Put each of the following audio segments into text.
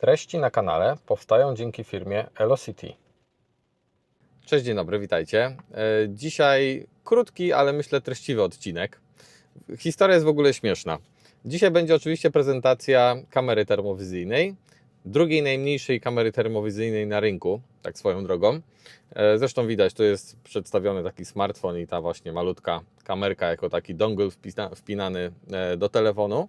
Treści na kanale powstają dzięki firmie Elocity. Cześć, dzień dobry, witajcie. E, Dzisiaj krótki, ale myślę treściwy odcinek. Historia jest w ogóle śmieszna. Dzisiaj będzie oczywiście prezentacja kamery termowizyjnej, drugiej najmniejszej kamery termowizyjnej na rynku, tak swoją drogą. E, Zresztą widać, tu jest przedstawiony taki smartfon i ta właśnie malutka kamerka jako taki dongle wpinany e, do telefonu.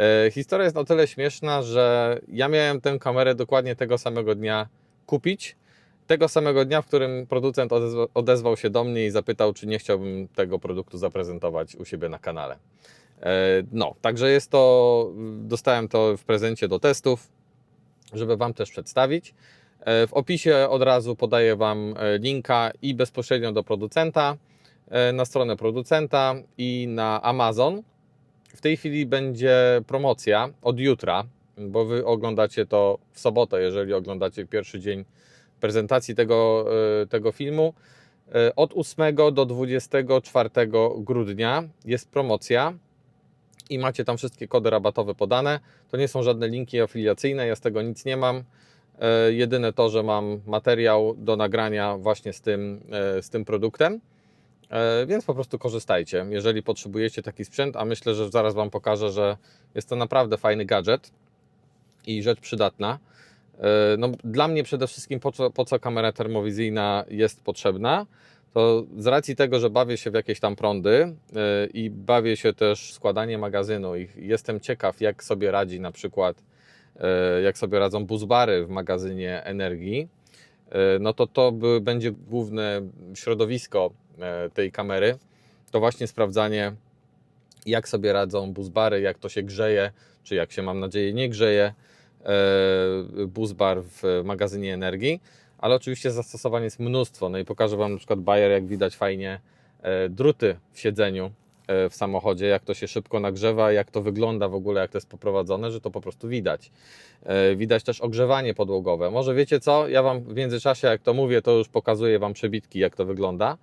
E, Historia jest o tyle śmieszna, że ja miałem tę kamerę dokładnie tego samego dnia kupić. Tego samego dnia, w którym producent odezwa- odezwał się do mnie i zapytał, czy nie chciałbym tego produktu zaprezentować u siebie na kanale. E, No, także jest to, dostałem to w prezencie do testów, żeby Wam też przedstawić. E, W opisie od razu podaję Wam linka i bezpośrednio do producenta, na stronę producenta i na Amazon. W tej chwili będzie promocja od jutra, bo Wy oglądacie to w sobotę, jeżeli oglądacie pierwszy dzień prezentacji tego, e, tego filmu. E, Od 8 do 24 grudnia jest promocja i macie tam wszystkie kody rabatowe podane. To nie są żadne linki afiliacyjne, ja z tego nic nie mam. E, Jedyne to, że mam materiał do nagrania właśnie z tym, z tym produktem. E, Więc po prostu korzystajcie, jeżeli potrzebujecie taki sprzęt, a myślę, że zaraz Wam pokażę, że jest to naprawdę fajny gadżet i rzecz przydatna. E, No, dla mnie przede wszystkim po co, po co kamera termowizyjna jest potrzebna, to z racji tego, że bawię się w jakieś tam prądy e, i bawię się też składanie magazynu i jestem ciekaw, jak sobie radzi na przykład, jak sobie radzą buzbary w magazynie energii, no to to będzie główne środowisko tej kamery, to właśnie sprawdzanie, jak sobie radzą buzbary, jak to się grzeje, czy jak się, mam nadzieję, nie grzeje e, buzbar w magazynie energii, ale oczywiście zastosowań jest mnóstwo. No i pokażę Wam na przykład Bayer, jak widać fajnie e, druty w siedzeniu e, w samochodzie, jak to się szybko nagrzewa, jak to wygląda w ogóle, jak to jest poprowadzone, że to po prostu widać. E, Widać też ogrzewanie podłogowe. Może wiecie co? Ja Wam w międzyczasie, jak to mówię, to już pokazuję Wam przebitki, jak to wygląda.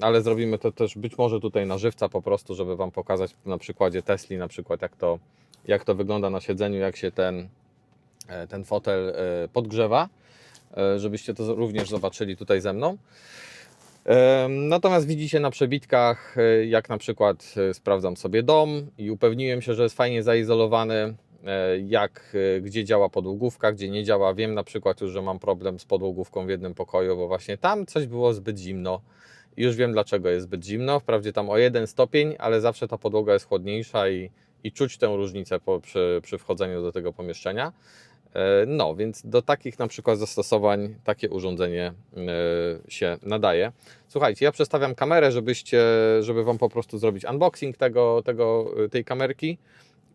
Ale zrobimy to też być może tutaj na żywca po prostu, żeby Wam pokazać na przykładzie Tesli na przykład, jak to, jak to wygląda na siedzeniu, jak się ten, e, ten fotel e, podgrzewa, e, żebyście to również zobaczyli tutaj ze mną. Natomiast widzicie na przebitkach, jak na przykład sprawdzam sobie dom i upewniłem się, że jest fajnie zaizolowany, jak, e, gdzie działa podłogówka, gdzie nie działa. Wiem na przykład już, że mam problem z podłogówką w jednym pokoju, bo właśnie tam coś było zbyt zimno. Już wiem dlaczego jest zbyt zimno. Wprawdzie tam o jeden stopień, ale zawsze ta podłoga jest chłodniejsza i, i czuć tę różnicę po, przy, przy wchodzeniu do tego pomieszczenia. E, No, więc do takich na przykład zastosowań takie urządzenie e, się nadaje. Słuchajcie, ja przestawiam kamerę, żebyście, żeby Wam po prostu zrobić unboxing tego, tego, tej kamerki.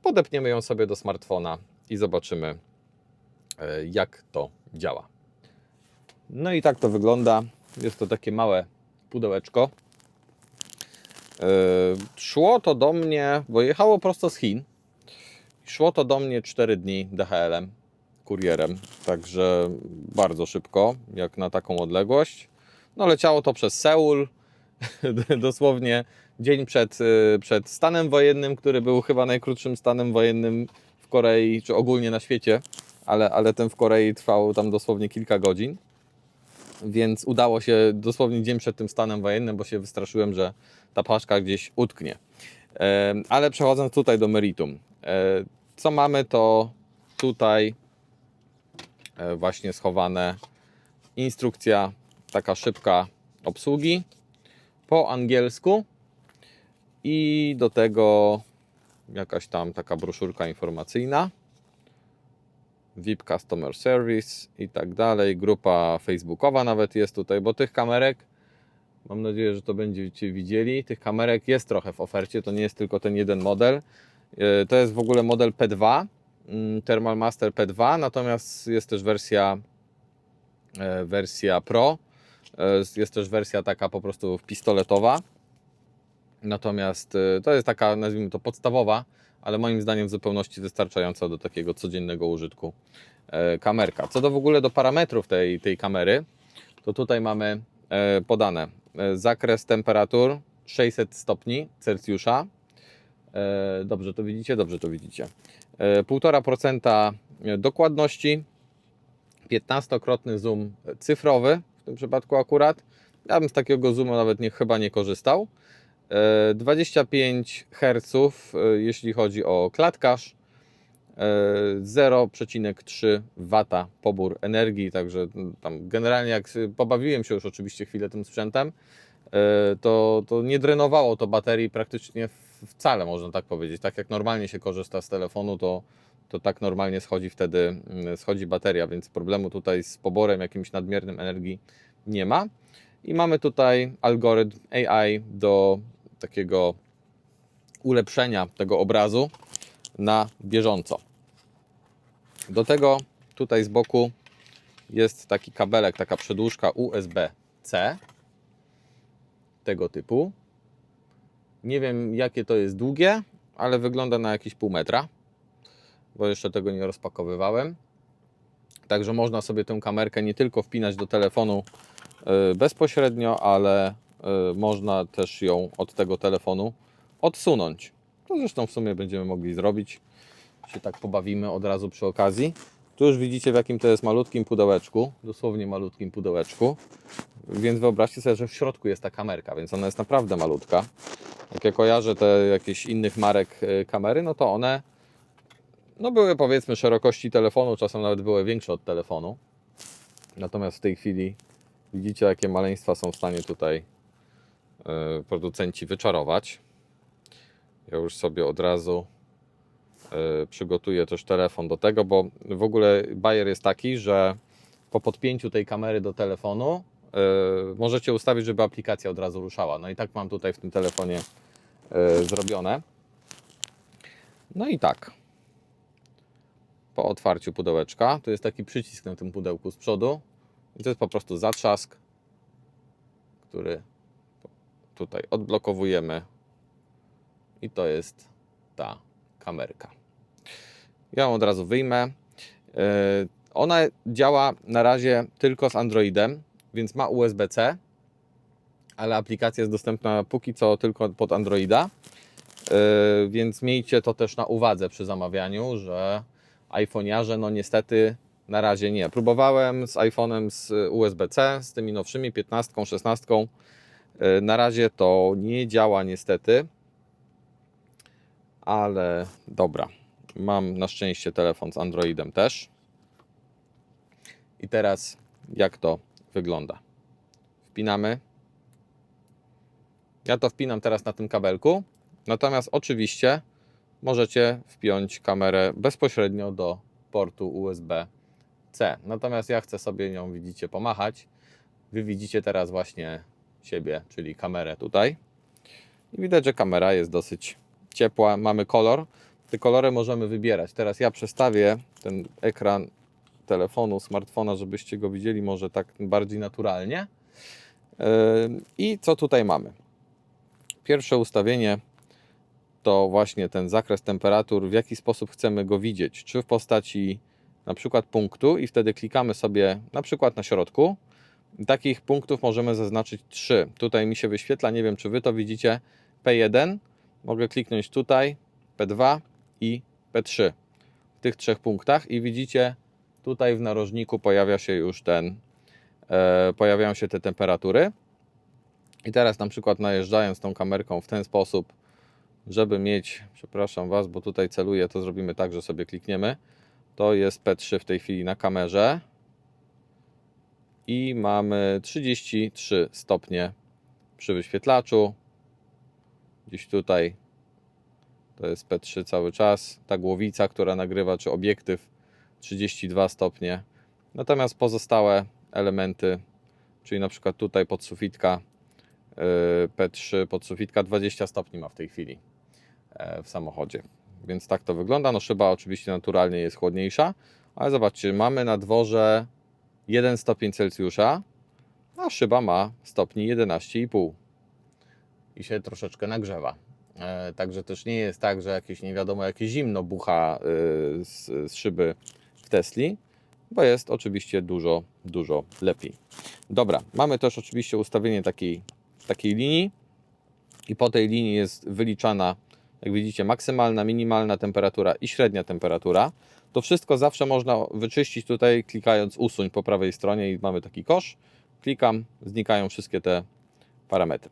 Podepniemy ją sobie do smartfona i zobaczymy, e, jak to działa. No i tak to wygląda. Jest to takie małe pudełeczko. E, Szło to do mnie, bo jechało prosto z Chin. Szło to do mnie 4 dni DHL-em, kurierem, także bardzo szybko, jak na taką odległość. No leciało to przez Seul, dosłownie dzień przed, y, przed stanem wojennym, który był chyba najkrótszym stanem wojennym w Korei, czy ogólnie na świecie, ale, ale ten w Korei trwał tam dosłownie kilka godzin. Więc udało się dosłownie dzień przed tym stanem wojennym, bo się wystraszyłem, że ta paczka gdzieś utknie. E, Ale przechodząc tutaj do meritum. E, Co mamy, to tutaj e, właśnie schowane instrukcja, taka szybka obsługi po angielsku i do tego jakaś tam taka broszurka informacyjna. VIP Customer Service i tak dalej. Grupa facebookowa nawet jest tutaj, bo tych kamerek, mam nadzieję, że to będziecie widzieli, tych kamerek jest trochę w ofercie, to nie jest tylko ten jeden model. E, To jest w ogóle model P2, mm, Thermal Master P2, natomiast jest też wersja, e, wersja Pro, E, jest też wersja taka po prostu pistoletowa. Natomiast e, to jest taka, nazwijmy to podstawowa, ale moim zdaniem w zupełności wystarczająca do takiego codziennego użytku e, kamerka. Co do w ogóle do parametrów tej, tej kamery, to tutaj mamy e, podane e, zakres temperatur 600 stopni Celsjusza. Dobrze to widzicie? Dobrze to widzicie. E, 1,5% e, dokładności, 15-krotny zoom cyfrowy, w tym przypadku akurat. Ja bym z takiego zoomu nawet nie, chyba nie korzystał. E, 25 Hz, e, jeśli chodzi o klatkarz. E, 0,3 W pobór energii, także tam generalnie jak pobawiłem się już oczywiście chwilę tym sprzętem, e, to, to nie drenowało to baterii praktycznie wcale, można tak powiedzieć. Tak jak normalnie się korzysta z telefonu, to, to tak normalnie schodzi wtedy schodzi bateria, więc problemu tutaj z poborem jakimś nadmiernym energii nie ma. I mamy tutaj algorytm AI do takiego ulepszenia tego obrazu na bieżąco. Do tego tutaj z boku jest taki kabelek, taka przedłużka USB-C tego typu. Nie wiem jakie to jest długie, ale wygląda na jakieś pół metra, bo jeszcze tego nie rozpakowywałem. Także można sobie tę kamerkę nie tylko wpinać do telefonu y, bezpośrednio, ale można też ją od tego telefonu odsunąć. To zresztą w sumie będziemy mogli zrobić. Się tak pobawimy od razu przy okazji. Tu już widzicie w jakim to jest malutkim pudełeczku, dosłownie malutkim pudełeczku. Więc wyobraźcie sobie, że w środku jest ta kamerka, więc ona jest naprawdę malutka. Jak ja kojarzę te jakieś innych marek y, kamery, no to one no były powiedzmy szerokości telefonu, czasem nawet były większe od telefonu. Natomiast w tej chwili widzicie, jakie maleństwa są w stanie tutaj y, producenci wyczarować. Ja już sobie od razu y, przygotuję też telefon do tego, bo w ogóle bajer jest taki, że po podpięciu tej kamery do telefonu y, możecie ustawić, żeby aplikacja od razu ruszała. No i tak mam tutaj w tym telefonie zrobione. No i tak. Po otwarciu pudełeczka, to jest taki przycisk na tym pudełku z przodu. I to jest po prostu zatrzask, który tutaj odblokowujemy. I to jest ta kamerka. Ja ją od razu wyjmę. Yy, Ona działa na razie tylko z Androidem, więc ma USB-C, ale aplikacja jest dostępna póki co tylko pod Androida. Yy, Więc miejcie to też na uwadze przy zamawianiu, że iPhoniarze, no niestety na razie nie. Próbowałem z iPhone'em z USB-C, z tymi nowszymi 15, 16. Yy, Na razie to nie działa niestety, ale dobra. Mam na szczęście telefon z Androidem też. I teraz jak to wygląda? Wpinamy. Ja to wpinam teraz na tym kabelku. Natomiast oczywiście możecie wpiąć kamerę bezpośrednio do portu USB-C. Natomiast ja chcę sobie nią, widzicie, pomachać. Wy widzicie teraz właśnie siebie, czyli kamerę tutaj. I widać, że kamera jest dosyć ciepła. Mamy kolor. Te kolory możemy wybierać. Teraz ja przestawię ten ekran telefonu, smartfona, żebyście go widzieli może tak bardziej naturalnie. Yy, I co tutaj mamy? Pierwsze ustawienie to właśnie ten zakres temperatur, w jaki sposób chcemy go widzieć. Czy w postaci na przykład punktu i wtedy klikamy sobie na przykład na środku. Takich punktów możemy zaznaczyć trzy. Tutaj mi się wyświetla, nie wiem czy Wy to widzicie, P1. Mogę kliknąć tutaj, P2 i P3. W tych trzech punktach i widzicie tutaj w narożniku pojawia się już ten, e, pojawiają się te temperatury. I teraz na przykład najeżdżając tą kamerką w ten sposób, żeby mieć, przepraszam Was, bo tutaj celuję, to zrobimy tak, że sobie klikniemy. To jest P3 w tej chwili na kamerze. I mamy 33 stopnie przy wyświetlaczu. Gdzieś tutaj to jest P3 cały czas. Ta głowica, która nagrywa, czy obiektyw 32 stopnie. Natomiast pozostałe elementy, czyli na przykład tutaj podsufitka yy, P3, podsufitka 20 stopni ma w tej chwili e, w samochodzie. Więc tak to wygląda. No szyba oczywiście naturalnie jest chłodniejsza, ale zobaczcie, mamy na dworze 1 stopień Celsjusza, a szyba ma stopni 11,5 i się troszeczkę nagrzewa. E, Także też nie jest tak, że jakieś nie wiadomo jakie zimno bucha y, z, z szyby w Tesli, bo jest oczywiście dużo, dużo lepiej. Dobra, mamy też oczywiście ustawienie takiej, takiej linii i po tej linii jest wyliczana jak widzicie, maksymalna, minimalna temperatura i średnia temperatura. To wszystko zawsze można wyczyścić tutaj, klikając usuń po prawej stronie i mamy taki kosz. Klikam, znikają wszystkie te parametry.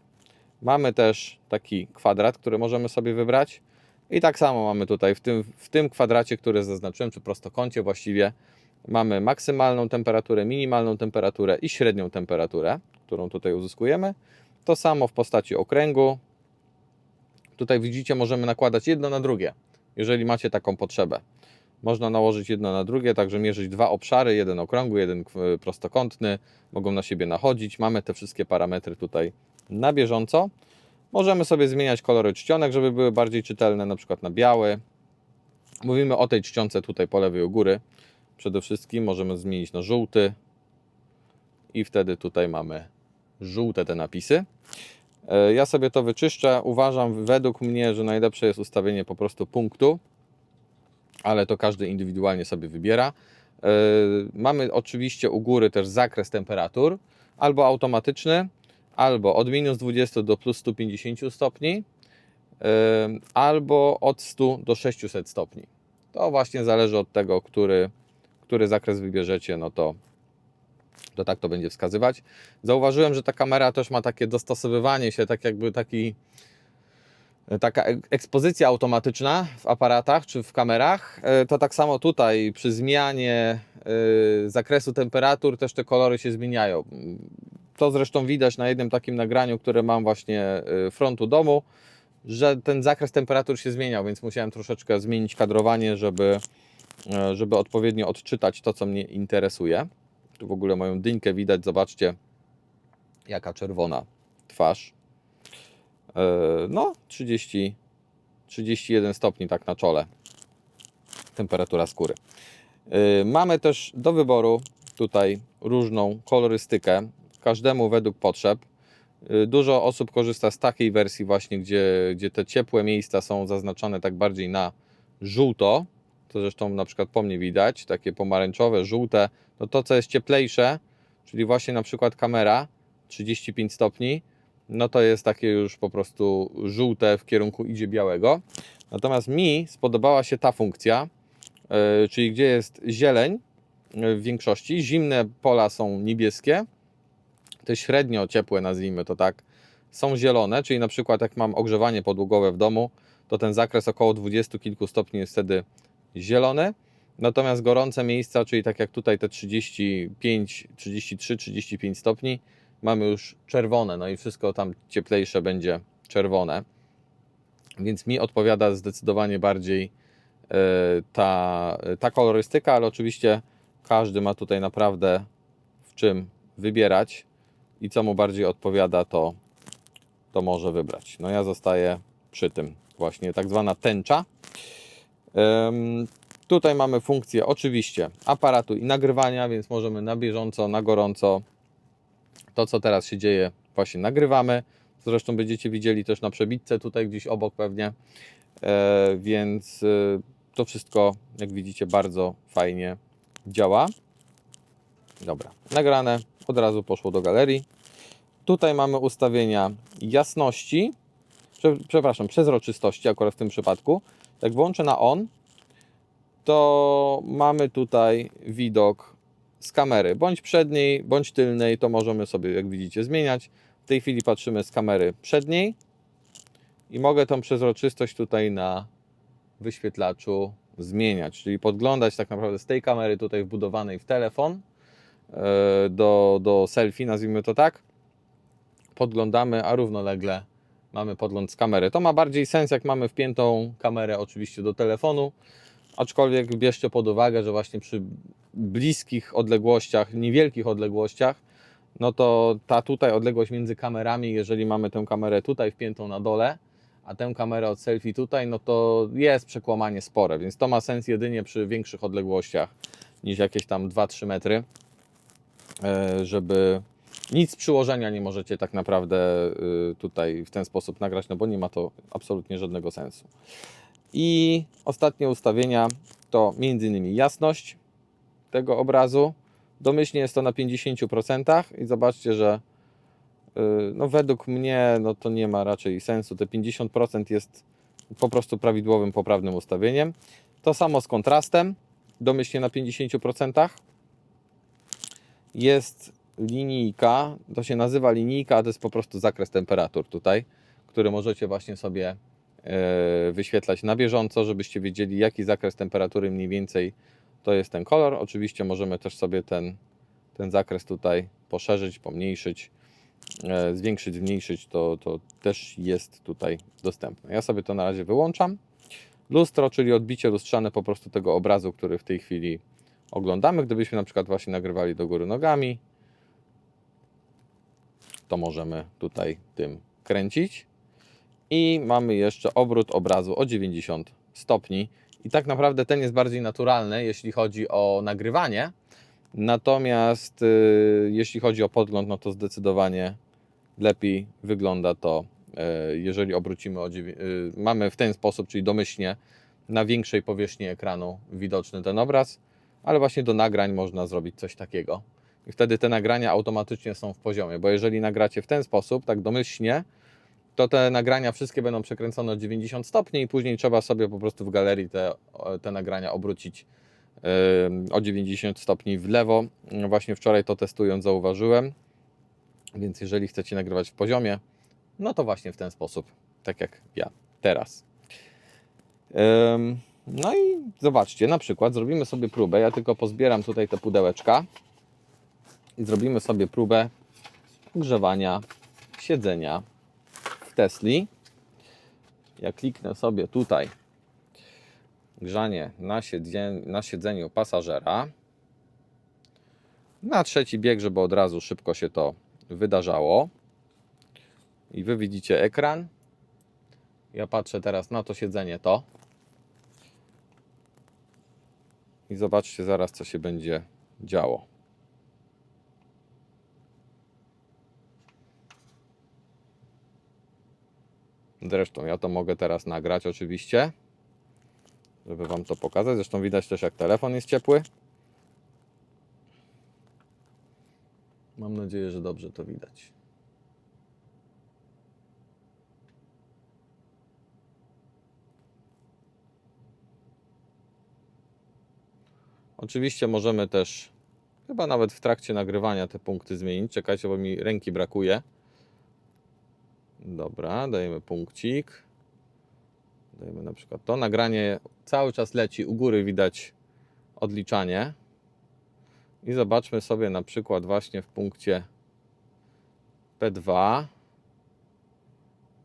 Mamy też taki kwadrat, który możemy sobie wybrać. I tak samo mamy tutaj w tym, w tym kwadracie, który zaznaczyłem, czy prostokącie właściwie, mamy maksymalną temperaturę, minimalną temperaturę i średnią temperaturę, którą tutaj uzyskujemy. To samo w postaci okręgu. Tutaj widzicie, możemy nakładać jedno na drugie, jeżeli macie taką potrzebę. Można nałożyć jedno na drugie, także mierzyć dwa obszary, jeden okrągły, jeden k- prostokątny, mogą na siebie nachodzić. Mamy te wszystkie parametry tutaj na bieżąco. Możemy sobie zmieniać kolory czcionek, żeby były bardziej czytelne, na przykład na biały. Mówimy o tej czcionce tutaj po lewej u góry. Przede wszystkim możemy zmienić na żółty i wtedy tutaj mamy żółte te napisy. E, Ja sobie to wyczyszczę. Uważam według mnie, że najlepsze jest ustawienie po prostu punktu, ale to każdy indywidualnie sobie wybiera. E, Mamy oczywiście u góry też zakres temperatur, albo automatyczny, albo od minus 20 do plus 150 stopni, e, albo od 100 do 600 stopni. To właśnie zależy od tego, który, który zakres wybierzecie, no to, to tak to będzie wskazywać. Zauważyłem, że ta kamera też ma takie dostosowywanie się, tak jakby taki taka ek- ekspozycja automatyczna w aparatach czy w kamerach, e, to tak samo tutaj przy zmianie e, zakresu temperatur też te kolory się zmieniają. To zresztą widać na jednym takim nagraniu, które mam właśnie e, frontu domu, że ten zakres temperatur się zmieniał, więc musiałem troszeczkę zmienić kadrowanie, żeby, żeby odpowiednio odczytać to, co mnie interesuje. Tu w ogóle moją dynkę widać, zobaczcie, jaka czerwona twarz. E, No, 30, 31 stopni tak na czole. Temperatura skóry. E, Mamy też do wyboru tutaj różną kolorystykę, każdemu według potrzeb. E, Dużo osób korzysta z takiej wersji właśnie, gdzie, gdzie te ciepłe miejsca są zaznaczone tak bardziej na żółto. To zresztą na przykład po mnie widać, takie pomarańczowe, żółte. No to co jest cieplejsze, czyli właśnie na przykład kamera 35 stopni, no to jest takie już po prostu żółte w kierunku idzie białego. Natomiast mi spodobała się ta funkcja, yy, czyli gdzie jest zieleń yy, w większości, zimne pola są niebieskie, te średnio ciepłe, nazwijmy to tak, są zielone, czyli na przykład jak mam ogrzewanie podłogowe w domu, to ten zakres około 20 kilku stopni jest wtedy zielony. Natomiast gorące miejsca, czyli tak jak tutaj te 35, 33, 35 stopni, mamy już czerwone, no i wszystko tam cieplejsze będzie czerwone. Więc mi odpowiada zdecydowanie bardziej e, ta, ta kolorystyka, ale oczywiście każdy ma tutaj naprawdę w czym wybierać i co mu bardziej odpowiada, to, to może wybrać. No ja zostaję przy tym właśnie tak zwana tęcza. Tutaj mamy funkcję oczywiście aparatu i nagrywania, więc możemy na bieżąco, na gorąco to, co teraz się dzieje, właśnie nagrywamy. Zresztą będziecie widzieli też na przebitce tutaj gdzieś obok pewnie. E, więc e, to wszystko, jak widzicie, bardzo fajnie działa. Dobra, nagrane, od razu poszło do galerii. Tutaj mamy ustawienia jasności, prze, przepraszam, przezroczystości akurat w tym przypadku. Jak włączę na on, to mamy tutaj widok z kamery, bądź przedniej, bądź tylnej, to możemy sobie, jak widzicie, zmieniać. W tej chwili patrzymy z kamery przedniej i mogę tą przezroczystość tutaj na wyświetlaczu zmieniać, czyli podglądać tak naprawdę z tej kamery tutaj wbudowanej w telefon e, do, do selfie, nazwijmy to tak. Podglądamy, a równolegle mamy podgląd z kamery. To ma bardziej sens, jak mamy wpiętą kamerę oczywiście do telefonu, aczkolwiek bierzcie pod uwagę, że właśnie przy bliskich odległościach, niewielkich odległościach, no to ta tutaj odległość między kamerami, jeżeli mamy tę kamerę tutaj wpiętą na dole, a tę kamerę od selfie tutaj, no to jest przekłamanie spore, więc to ma sens jedynie przy większych odległościach niż jakieś tam 2-3 metry, e, żeby nic z przyłożenia nie możecie tak naprawdę y, tutaj w ten sposób nagrać, no bo nie ma to absolutnie żadnego sensu. I ostatnie ustawienia to m.in. jasność tego obrazu. Domyślnie jest to na 50% i zobaczcie, że y, no według mnie no to nie ma raczej sensu. Te 50% jest po prostu prawidłowym, poprawnym ustawieniem. To samo z kontrastem, domyślnie na 50%. Jest linijka, to się nazywa linijka, a to jest po prostu zakres temperatur tutaj, który możecie właśnie sobie e, wyświetlać na bieżąco, żebyście wiedzieli jaki zakres temperatury mniej więcej to jest ten kolor. Oczywiście możemy też sobie ten, ten zakres tutaj poszerzyć, pomniejszyć, e, zwiększyć, zmniejszyć, to, to też jest tutaj dostępne. Ja sobie to na razie wyłączam. Lustro, czyli odbicie lustrzane po prostu tego obrazu, który w tej chwili oglądamy. Gdybyśmy na przykład właśnie nagrywali do góry nogami, to możemy tutaj tym kręcić. I mamy jeszcze obrót obrazu o 90 stopni. I tak naprawdę ten jest bardziej naturalny, jeśli chodzi o nagrywanie. Natomiast y, jeśli chodzi o podgląd, no to zdecydowanie lepiej wygląda to, y, jeżeli obrócimy o dziewię- y, mamy w ten sposób, czyli domyślnie na większej powierzchni ekranu widoczny ten obraz, ale właśnie do nagrań można zrobić coś takiego. I wtedy te nagrania automatycznie są w poziomie, bo jeżeli nagracie w ten sposób, tak domyślnie, to te nagrania wszystkie będą przekręcone o 90 stopni i później trzeba sobie po prostu w galerii te, te nagrania obrócić o 90 stopni w lewo. Właśnie wczoraj to testując zauważyłem, więc jeżeli chcecie nagrywać w poziomie, no to właśnie w ten sposób, tak jak ja teraz. No i zobaczcie, na przykład zrobimy sobie próbę. Ja tylko pozbieram tutaj te pudełeczka i zrobimy sobie próbę grzewania siedzenia w Tesli. Ja kliknę sobie tutaj grzanie na, na siedzeniu pasażera. Na trzeci bieg, żeby od razu szybko się to wydarzało. I wy widzicie ekran. Ja patrzę teraz na to siedzenie to. I zobaczcie zaraz, co się będzie działo. Zresztą ja to mogę teraz nagrać oczywiście, żeby Wam to pokazać. Zresztą widać też jak telefon jest ciepły. Mam nadzieję, że dobrze to widać. Oczywiście możemy też, chyba nawet w trakcie nagrywania, te punkty zmienić. Czekajcie, bo mi ręki brakuje. Dobra, dajemy punkcik. Dajemy na przykład to. Nagranie cały czas leci, u góry widać odliczanie. I zobaczmy sobie na przykład właśnie w punkcie P2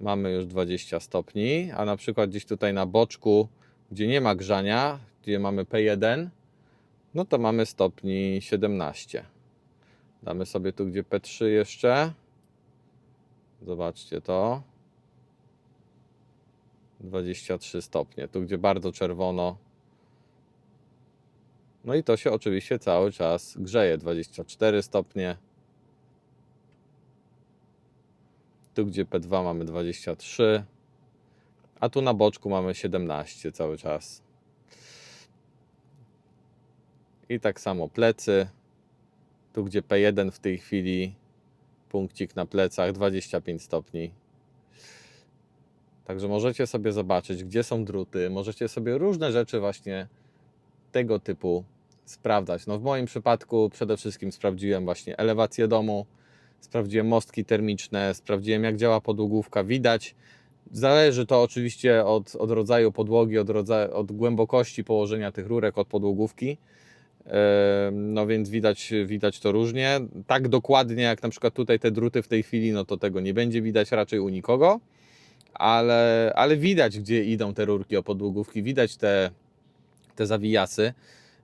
mamy już 20 stopni, a na przykład gdzieś tutaj na boczku, gdzie nie ma grzania, gdzie mamy P1, no to mamy stopni 17. Damy sobie tu, gdzie P3 jeszcze. Zobaczcie to. 23 stopnie. Tu, gdzie bardzo czerwono. No i to się oczywiście cały czas grzeje. 24 stopnie. Tu, gdzie P2 mamy 23. A tu na boczku mamy 17 cały czas. I tak samo plecy. Tu, gdzie P1 w tej chwili punkcik na plecach 25 stopni. Także możecie sobie zobaczyć, gdzie są druty, możecie sobie różne rzeczy właśnie tego typu sprawdzać. No w moim przypadku przede wszystkim sprawdziłem właśnie elewację domu, sprawdziłem mostki termiczne, sprawdziłem jak działa podłogówka. Widać, zależy to oczywiście od, od rodzaju podłogi, od, od głębokości położenia tych rurek od podłogówki. No więc widać, widać to różnie. Tak dokładnie jak na przykład tutaj te druty w tej chwili, no to tego nie będzie widać raczej u nikogo, ale, ale widać gdzie idą te rurki o podłogówki, widać te, te zawijasy.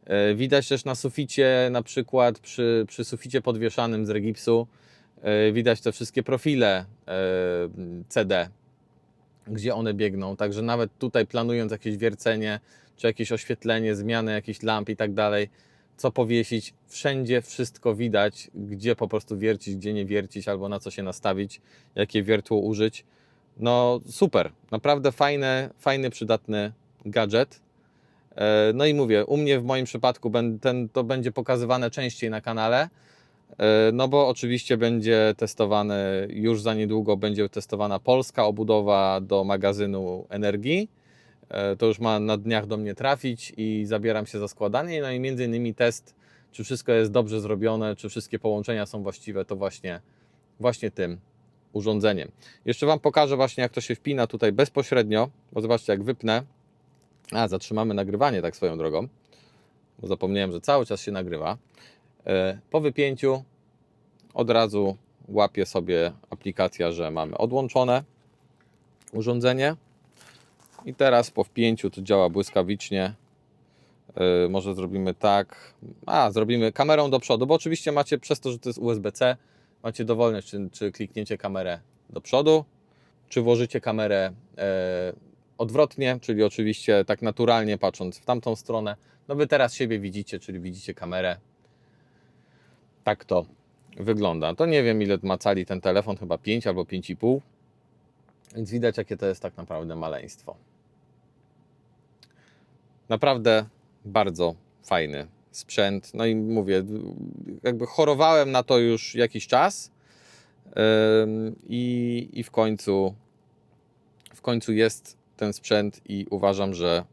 E, Widać też na suficie, na przykład przy, przy suficie podwieszanym z regipsu, e, widać te wszystkie profile e, CD, gdzie one biegną. Także nawet tutaj planując jakieś wiercenie, czy jakieś oświetlenie, zmianę jakichś lamp i tak dalej, co powiesić, wszędzie wszystko widać, gdzie po prostu wiercić, gdzie nie wiercić, albo na co się nastawić, jakie wiertło użyć. No super, naprawdę fajny, fajny, przydatny gadżet. E, No i mówię, u mnie w moim przypadku ten, to będzie pokazywane częściej na kanale, E, No bo oczywiście będzie testowany, już za niedługo będzie testowana polska obudowa do magazynu energii. E, To już ma na dniach do mnie trafić i zabieram się za składanie. No i między innymi test, czy wszystko jest dobrze zrobione, czy wszystkie połączenia są właściwe, to właśnie, właśnie tym urządzeniem. Jeszcze Wam pokażę właśnie, jak to się wpina tutaj bezpośrednio, bo zobaczcie, jak wypnę. A, zatrzymamy nagrywanie tak swoją drogą, bo zapomniałem, że cały czas się nagrywa. E, Po wypięciu od razu łapie sobie aplikacja, że mamy odłączone urządzenie. I teraz po wpięciu to działa błyskawicznie. E, Może zrobimy tak. A, zrobimy kamerą do przodu, bo oczywiście macie przez to, że to jest USB-C, macie dowolne, czy, czy klikniecie kamerę do przodu, czy włożycie kamerę e, odwrotnie, czyli oczywiście tak naturalnie patrząc w tamtą stronę. No wy teraz siebie widzicie, czyli widzicie kamerę. Tak to wygląda. To nie wiem ile ma cali ten telefon, chyba 5 albo 5,5. Więc widać jakie to jest tak naprawdę maleństwo. Naprawdę bardzo fajny sprzęt. No i mówię, jakby chorowałem na to już jakiś czas i, i w końcu w końcu jest ten sprzęt i uważam, że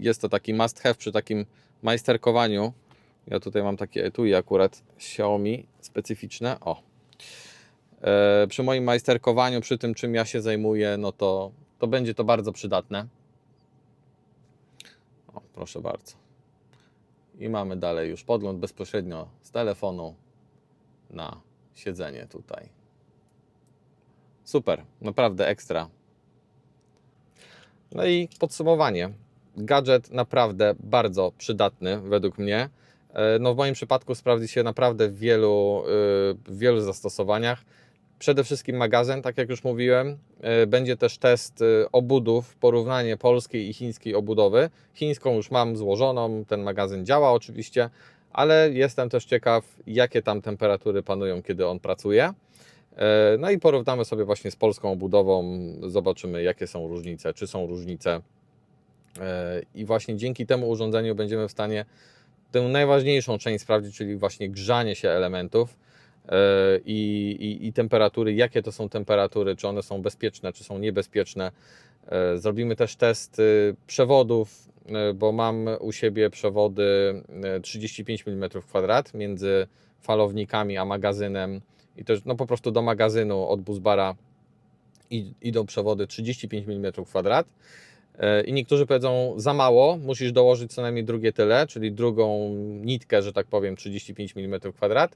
jest to taki must have przy takim majsterkowaniu. Ja tutaj mam takie etui akurat Xiaomi specyficzne. O. E, przy moim majsterkowaniu, przy tym czym ja się zajmuję, no to, to będzie to bardzo przydatne. O, proszę bardzo. I mamy dalej już podgląd bezpośrednio z telefonu na siedzenie tutaj. Super, naprawdę ekstra. No i podsumowanie. Gadżet naprawdę bardzo przydatny według mnie. E, No w moim przypadku sprawdzi się naprawdę w wielu, y, w wielu zastosowaniach. Przede wszystkim magazyn, tak jak już mówiłem. E, Będzie też test y, obudów, porównanie polskiej i chińskiej obudowy. Chińską już mam złożoną, ten magazyn działa oczywiście, ale jestem też ciekaw, jakie tam temperatury panują, kiedy on pracuje. E, No i porównamy sobie właśnie z polską obudową, zobaczymy jakie są różnice, czy są różnice. E, I właśnie dzięki temu urządzeniu będziemy w stanie tę najważniejszą część sprawdzić, czyli właśnie grzanie się elementów e, i, i, i temperatury, jakie to są temperatury, czy one są bezpieczne, czy są niebezpieczne. E, Zrobimy też test y, przewodów, e, bo mam u siebie przewody e, 35 mm2 między falownikami a magazynem i też no po prostu do magazynu od Busbara idą przewody 35 mm2. E, I niektórzy powiedzą za mało, musisz dołożyć co najmniej drugie tyle, czyli drugą nitkę, że tak powiem, 35 mm2.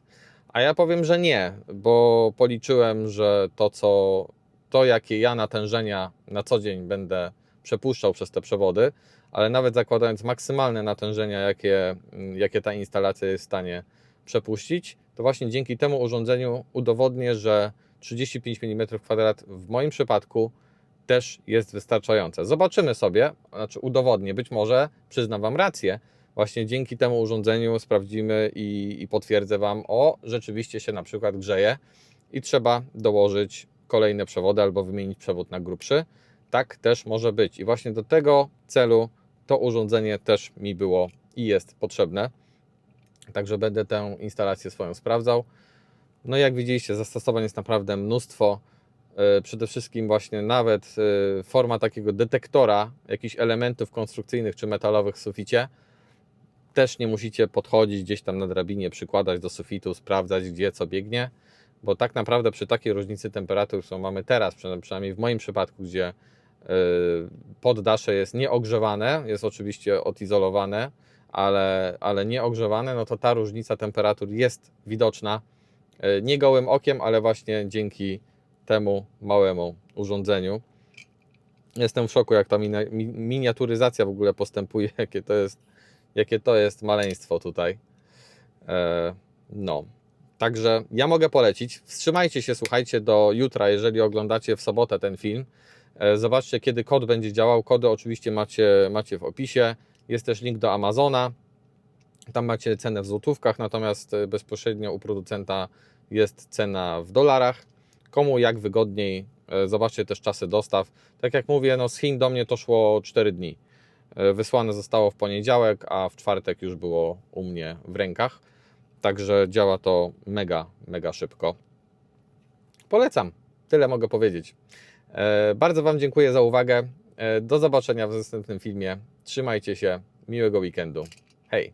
A ja powiem, że nie, bo policzyłem, że to, co, to jakie ja natężenia na co dzień będę przepuszczał przez te przewody, ale nawet zakładając maksymalne natężenia, jakie, jakie ta instalacja jest w stanie przepuścić, to właśnie dzięki temu urządzeniu udowodnię, że 35 mm2 w moim przypadku też jest wystarczające. Zobaczymy sobie, znaczy udowodnię, być może przyznam Wam rację. Właśnie dzięki temu urządzeniu sprawdzimy i, i potwierdzę Wam, o, rzeczywiście się na przykład grzeje i trzeba dołożyć kolejne przewody albo wymienić przewód na grubszy. Tak też może być. I właśnie do tego celu to urządzenie też mi było i jest potrzebne. Także będę tę instalację swoją sprawdzał. No jak widzieliście, zastosowań jest naprawdę mnóstwo. E, Przede wszystkim właśnie nawet e, forma takiego detektora jakichś elementów konstrukcyjnych czy metalowych w suficie. Też nie musicie podchodzić gdzieś tam na drabinie, przykładać do sufitu, sprawdzać gdzie co biegnie, bo tak naprawdę przy takiej różnicy temperatur, którą mamy teraz, przyna- przynajmniej w moim przypadku, gdzie e, poddasze jest nieogrzewane, jest oczywiście odizolowane, ale, ale nieogrzewane, no to ta różnica temperatur jest widoczna e, nie gołym okiem, ale właśnie dzięki temu małemu urządzeniu. Jestem w szoku, jak ta miniaturyzacja w ogóle postępuje, jakie to jest, jakie to jest maleństwo tutaj. E, no. Także ja mogę polecić. Wstrzymajcie się, słuchajcie, do jutra, jeżeli oglądacie w sobotę ten film. E, Zobaczcie, kiedy kod będzie działał. Kody oczywiście macie, macie w opisie. Jest też link do Amazona. Tam macie cenę w złotówkach, natomiast e, bezpośrednio u producenta jest cena w dolarach. Komu jak wygodniej. Zobaczcie też czasy dostaw. Tak jak mówię, no z Chin do mnie to szło 4 dni. E, Wysłane zostało w poniedziałek, a w czwartek już było u mnie w rękach. Także działa to mega, mega szybko. Polecam. Tyle mogę powiedzieć. E, Bardzo Wam dziękuję za uwagę. E, Do zobaczenia w następnym filmie. Trzymajcie się. Miłego weekendu. Hej!